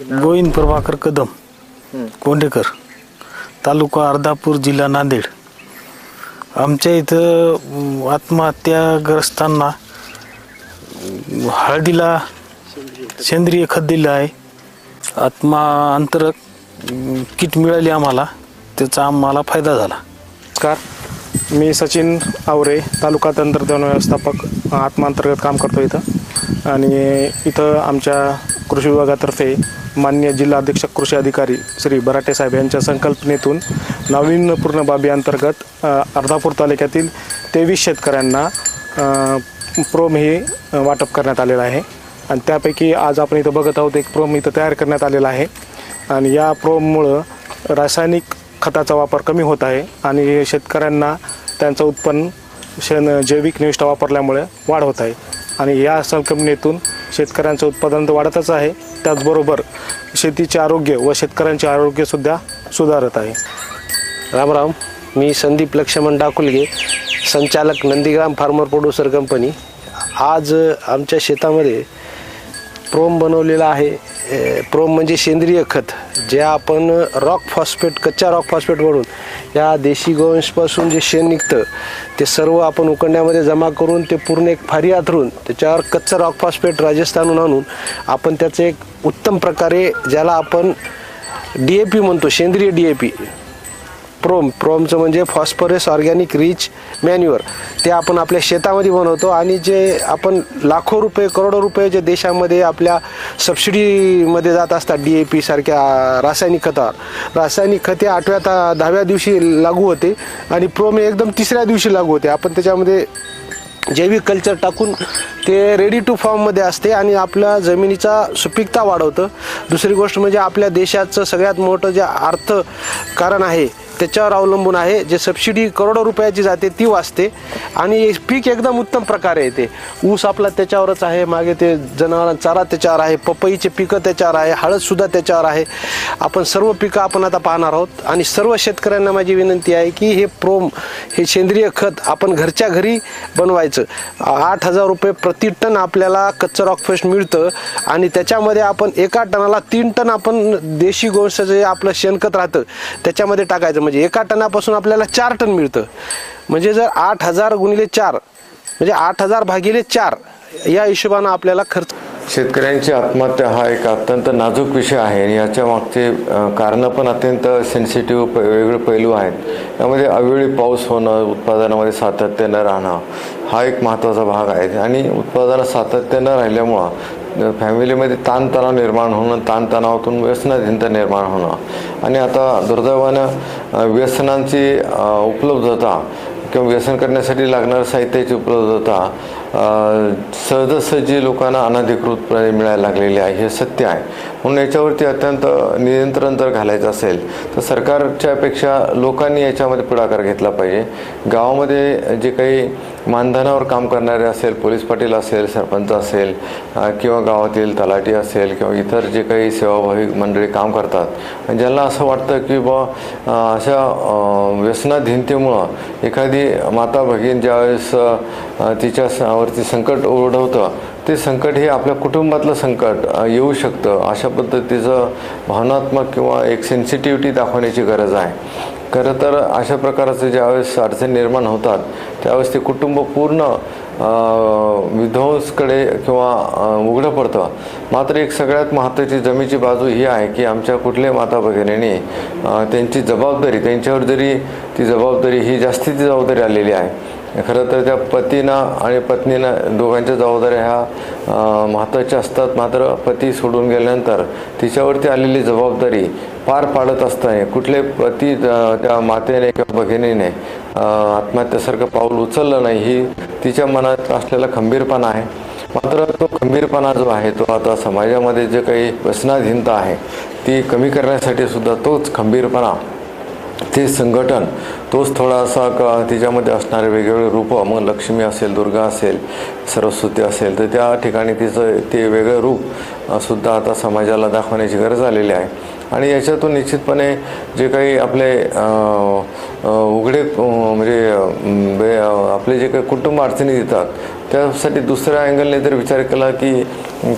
गोविंद प्रभाकर कदम कोंडेकर तालुका अर्धापूर जिल्हा नांदेड. आमच्या इथं आत्महत्याग्रस्तांना हळदीला सेंद्रिय खत दिलं आहे. आत्मा अंतरक अं, किट मिळाली आम्हाला. त्याचा आम्हाला फायदा झाला. नमस्कार. मी सचिन आवरे तालुका तंत्रज्ञान व्यवस्थापक आत्मांतर्गत काम करतो इथं. आणि इथं आमच्या कृषी विभागातर्फे मान्य जिल्हाध्यक्ष कृषी अधिकारी श्री बराटे साहेब यांच्या संकल्पनेतून नाविन्यपूर्ण बाबी अंतर्गत अर्धापूर तालुक्यातील तेवीस शेतकऱ्यांना प्रोम हे वाटप करण्यात आलेलं आहे. आणि त्यापैकी आज आपण इथं बघत आहोत एक प्रोम इथं तयार करण्यात आलेला आहे. आणि या प्रोममुळं रासायनिक खताचा वापर कमी होत आहे आणि शेतकऱ्यांना त्यांचं उत्पन्न शेण जैविक निविष्ठा वापरल्यामुळे वाढ होत आहे. आणि या संकल्पनेतून शेतकऱ्यांचं उत्पादन तर वाढतच आहे. त्याचबरोबर शेतीचे आरोग्य व शेतकऱ्यांचे आरोग्यसुद्धा सुधारत आहे. राम राम मी संदीप लक्ष्मण डाकुलगे संचालक नंदीग्राम फार्मर प्रोड्युसर कंपनी. आज आमच्या शेतामध्ये प्रोम बनवलेला आहे. प्रोम म्हणजे सेंद्रिय खत. जे आपण रॉक फॉस्फेट कच्च्या रॉक फॉस्फेटवरून या देशी गोवंशपासून जे शेण निघतं ते सर्व आपण उकंड्यामध्ये जमा करून ते पूर्ण एक फारी आथरून त्याच्यावर कच्चं रॉक फॉस्फेट राजस्थानहून आणून आपण त्याचं एक उत्तम प्रकारे ज्याला आपण डी ए पी म्हणतो सेंद्रिय डी ए पी प्रोम प्रोमचं म्हणजे फॉस्फरस ऑर्गॅनिक रिच मॅन्युअर. ते आपण आपल्या शेतामध्ये बनवतो आणि जे आपण लाखो रुपये करोडो रुपये जे देशामध्ये आपल्या सबसिडीमध्ये जात असतात डी ए पी सारख्या रासायनिक खतावर रासायनिक खते आठव्या ता दहाव्या दिवशी लागू होते आणि प्रोम हे एकदम तिसऱ्या दिवशी लागू होते. आपण त्याच्यामध्ये जैविक कल्चर टाकून ते रेडी टू फॉर्ममध्ये असते आणि आपल्या जमिनीचा सुपीकता वाढवतं. दुसरी गोष्ट म्हणजे आपल्या देशाचं सगळ्यात मोठं जे अर्थ कारण आहे त्याच्यावर अवलंबून आहे. जे सबसिडी करोडो रुपयाची जाते ती वाचते. आणि पीक एकदम उत्तम प्रकारे येते. ऊस आपला त्याच्यावरच आहे मागे ते जनावर चारा त्याच्यावर आहे पपईचे पिकं त्याच्यावर आहे हळदसुद्धा त्याच्यावर आहे. आपण सर्व पिकं आपण आता पाहणार आहोत. आणि सर्व शेतकऱ्यांना माझी विनंती आहे की हे प्रोम हे सेंद्रिय खत आपण घरच्या घरी बनवायचं. आठ हजार रुपये प्रति टन आपल्याला कच्चं रॉकफेस्ट मिळतं. आणि त्याच्यामध्ये आपण एका टनाला तीन टन आपण देशी गोष्ट जे आपलं शेणखत राहतं त्याच्यामध्ये टाकायचं. म्हणजे एका टनापासून आपल्याला चार टन मिळतं. म्हणजे जर आठ हजार गुणिले चार म्हणजे आठ हजार भागिले चार या हिशोबानं आपल्याला खर्च शेतकऱ्यांची आत्महत्या हा एक अत्यंत नाजूक विषय आहे आणि याच्या मागचे कारणं पण अत्यंत सेन्सिटिव्ह प वेगवेगळे पैलू आहेत. यामध्ये अवेळी पाऊस होणं उत्पादनामध्ये सातत्य न राहणं हा एक महत्त्वाचा भाग आहे. आणि उत्पादनात सातत्य न राहिल्यामुळं फॅमिलीमध्ये ताणतणाव निर्माण होणं ताणतणावातून व्यसनाधीनता निर्माण होणं आणि आता दुर्दैवानं व्यसनांची उपलब्धता किंवा व्यसन करण्यासाठी लागणारं साहित्याची उपलब्धता सहजसहजी लोकांना अनधिकृतपणे मिळायला लागलेली आहे हे सत्य आहे. म्हणून याच्यावरती अत्यंत नियंत्रण जर घालायचं असेल तर सरकारच्यापेक्षा लोकांनी याच्यामध्ये पुढाकार घेतला पाहिजे. गावामध्ये जे काही मानधनावर काम करणारे असेल पोलीस पाटील असेल सरपंच असेल किंवा गावातील तलाठी असेल किंवा इतर जे काही सेवाभावी मंडळी काम करतात आणि ज्यांना असं वाटतं की बा अशा व्यसनाधीनतेमुळं एखादी माता भगिनी ज्यावेळेस तिच्यावरती संकट ओढवतं ते संकट हे आपल्या कुटुंबातलं संकट येऊ शकतं अशा पद्धतीचं भावनात्मक किंवा एक सेन्सिटिव्हिटी दाखवण्याची गरज आहे. खरं तर अशा प्रकारचं ज्यावेळेस अडचणी निर्माण होतात त्यावेळेस ते कुटुंब पूर्ण विध्वंसकडे किंवा उघडं पडतं. मात्र एक सगळ्यात महत्त्वाची जमीची बाजू ही आहे की आमच्या कुठल्याही माता भगिनीने त्यांची जबाबदारी त्यांच्यावर जरी ती जबाबदारी ही जास्तीची जबाबदारी आलेली आहे खरं तर त्या पतीनं आणि पत्नीनं दोघांच्या जबाबदाऱ्या ह्या महत्त्वाच्या असतात. मात्र पती सोडून गेल्यानंतर तिच्यावरती आलेली जबाबदारी पार पाडत असताना कुठले पती त्या मातेने किंवा भगिनीने आत्महत्यासारखं पाऊल उचललं नाही ही तिच्या मनात असलेला खंबीरपणा आहे. मात्र तो खंबीरपणा जो आहे तो आता समाजामध्ये जे काही व्यसनाधीनता आहे ती कमी करण्यासाठी सुद्धा तोच खंबीरपणा ते संघटन तोच थोडासा का तिच्यामध्ये असणारे वेगवेगळे रूपं मग लक्ष्मी असेल दुर्गा असेल सरस्वती असेल तर त्या ठिकाणी तिचं ते वेगळं रूप सुद्धा आता समाजाला दाखवण्याची गरज आलेली आहे. आणि याच्यातून निश्चितपणे जे काही आपले उघडे म्हणजे बे- आपले जे काही कुटुंब अडचणी येतात त्यासाठी दुसऱ्या अँगलने जर विचार केला की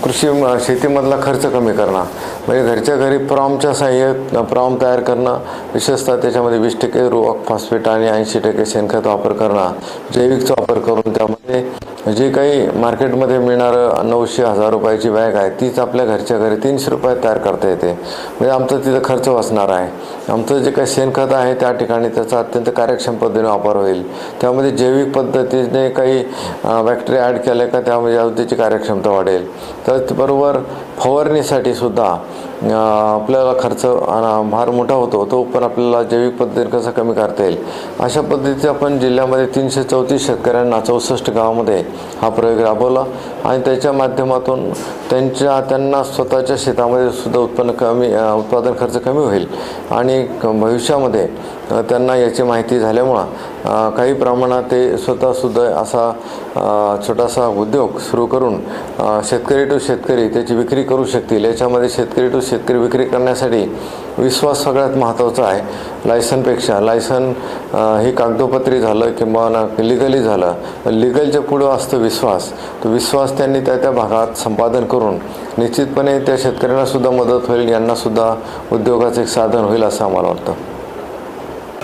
कृषी शेतीमधला खर्च कमी करणं म्हणजे घरच्या घरी प्रॉमच्या सहाय्यात प्रॉम तयार करणं विशेषतः त्याच्यामध्ये वीस टक्के रोक फॉस्फेट आणि ऐंशी टक्के शेणखत वापर करणं जैविकचा वापर करून त्यामध्ये जे काही मार्केटमध्ये मिळणारं नऊशे हजार रुपयाची बॅग आहे तीच आपल्या घरच्या घरी तीनशे रुपयात तयार करता येते. म्हणजे आमचा तिथं खर्च वाचणार आहे. आमचं जे काही शेणखत आहे त्या ठिकाणी त्याचं अत्यंत कार्यक्षम पद्धतीने वापर होईल. त्यामध्ये जैविक पद्धतीने काही बॅक्टेरिया ॲड केले का त्यामध्ये त्याची कार्यक्षमता वाढेल. त्याचबरोबर फवारणीसाठी सुद्धा आपल्याला खर्च आणि भार मोठा होतो तो पण आपल्याला जैविक पद्धतीने कसा कमी करता येईल? अशा पद्धतीचे आपण जिल्ह्यामध्ये तीनशे चौतीस शेतकऱ्यांना चौसष्ट गावामध्ये हा प्रयोग राबवला आणि त्याच्या माध्यमातून त्यांच्या त्यांना स्वतःच्या शेतामध्ये सुद्धा उत्पन्न कमी उत्पादन खर्च कमी होईल आणि भविष्यामध्ये त्यांना याची माहिती झाल्यामुळं काही प्रमाणात ते स्वतःसुद्धा असा छोटासा उद्योग सुरू करून शेतकरी टू शेतकरी त्याची विक्री करू शकतील. याच्यामध्ये शेतकरी टू शेतकरी विक्री करण्यासाठी विश्वास सगळ्यात महत्त्वाचा आहे. लायसनपेक्षा लायसन ही हे कागदोपत्री झालं किंवा लिगली झालं लिगलच्या पुढं असतो विश्वास. तो विश्वास त्यांनी त्या त्या भागात संपादन करून निश्चितपणे त्या शेतकऱ्यांनासुद्धा मदत होईल यांनासुद्धा उद्योगाचं एक साधन होईल असं आम्हाला वाटतं.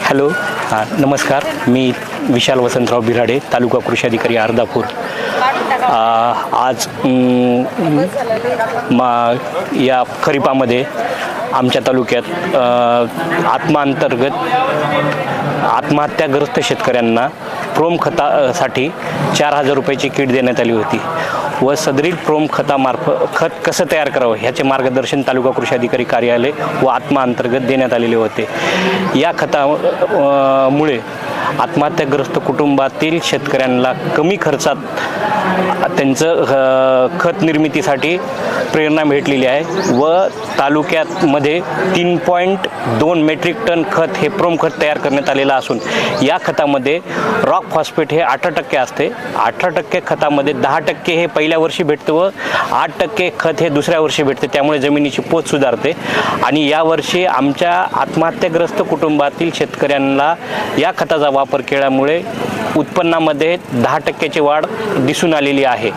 हॅलो हां नमस्कार. मी विशाल वसंतराव बिराडे तालुका कृषी अधिकारी अर्धापूर. आज मा या खरीपामध्ये आमच्या तालुक्यात आत्मांतर्गत आत्महत्याग्रस्त शेतकऱ्यांना प्रोम खतासाठी चार हजार रुपयाची किट देण्यात आली होती. व सदरील प्रोम खतामार्फत खत कसं तयार करावं ह्याचे मार्गदर्शन तालुका कृषी अधिकारी कार्यालय व आत्मा अंतर्गत देण्यात आलेले होते. या खता मुळे आत्महत्याग्रस्त कुटुंबातील शेतकऱ्यांना कमी खर्चात त्यांचं खत निर्मितीसाठी प्रेरणा भेटलेली आहे व तालुक्यातमध्ये तीन पॉईंट दोन मेट्रिक टन खत हे प्रोम खत तयार करण्यात आलेलं असून या खतामध्ये रॉक फॉस्फेट हे अठरा टक्के असते. अठरा टक्के खतामध्ये दहा टक्के हे पहिल्या वर्षी भेटतं व आठ टक्के खत हे दुसऱ्या वर्षी भेटते. त्यामुळे जमिनीची पोत सुधारते. आणि यावर्षी आमच्या आत्महत्याग्रस्त कुटुंबातील शेतकऱ्यांना या खताचा वापर केल्यामुळे उत्पन्नामध्ये दहा टक्क्याची वाढ दिसून आलेली आहे.